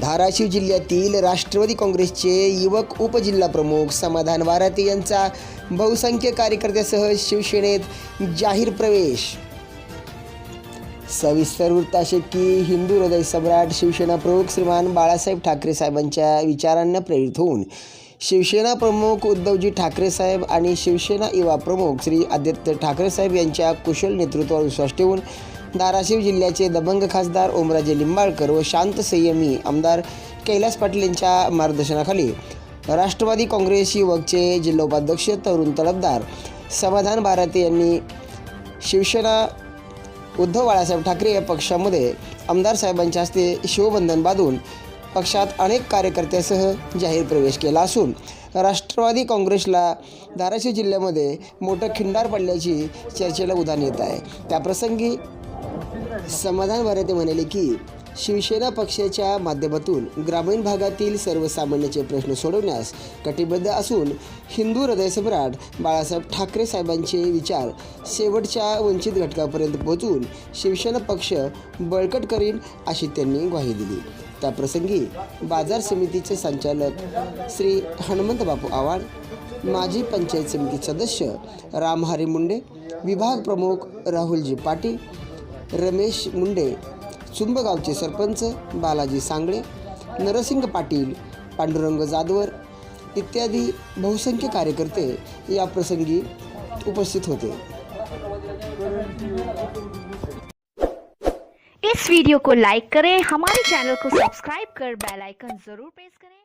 धाराशिव जिल्ह्यातील राष्ट्रवादी काँग्रेसचे युवक उपजिल्हाप्रमुख समाधान वाराते यांचा बहुसंख्य कार्यकर्त्यासह शिवसेनेत जाहीर प्रवेश. सविस्तर वृत्ताशे की हिंदू हृदय सम्राट शिवसेना प्रमुख श्रीमान बाळासाहेब ठाकरे साहेबांच्या विचारांना प्रेरित होऊन शिवसेना प्रमुख उद्धवजी ठाकरे साहेब आणि शिवसेना युवा प्रमुख श्री आदित्य ठाकरे साहेब यांच्या कुशल नेतृत्वावर विश्वास ठेवून धाराशिव जिल्ह्याचे दबंग खासदार ओमराजे लिंबाळकर व शांत संयमी आमदार कैलास पाटील यांच्या मार्गदर्शनाखाली राष्ट्रवादी काँग्रेस युवकचे जिल्होपाध्यक्ष तरुण तडफदार समाधान भारती यांनी शिवसेना उद्धव बाळासाहेब ठाकरे या पक्षामध्ये आमदार साहेबांच्या हस्ते शिवबंधन बांधून पक्षात अनेक कार्यकर्त्यासह जाहीर प्रवेश केला असून राष्ट्रवादी काँग्रेसला धाराशिव जिल्ह्यामध्ये मोठं खिंडार पडल्याची चर्चेला उधाण येत आहे. त्याप्रसंगी समाधान भारते म्हणाले की शिवसेना पक्षाच्या माध्यमातून ग्रामीण भागातील सर्वसामान्यांचे प्रश्न सोडवण्यास कटिबद्ध असून हिंदू हृदयसम्राट बाळासाहेब ठाकरे साहेबांचे विचार शेवटच्या वंचित घटकापर्यंत पोहोचून शिवसेना पक्ष बळकट करील अशी त्यांनी ग्वाही दिली. त्याप्रसंगी बाजार समितीचे संचालक श्री हनुमंत बापू आव्हाड माजी पंचायत समिती सदस्य रामहरी मुंडे विभाग प्रमुख राहुलजी पाटील रमेश मुंडे चुंबगावचे सरपंच बालाजी सांगळे नरसिंग पाटील पांडुरंग जाधवर इत्यादी बहुसंख्य कार्यकर्ते या प्रसंगी उपस्थित होते. इस वीडियो को लाइक करें हमारे चैनल को सब्सक्राइब कर बेल आइकन जरूर प्रेस करें।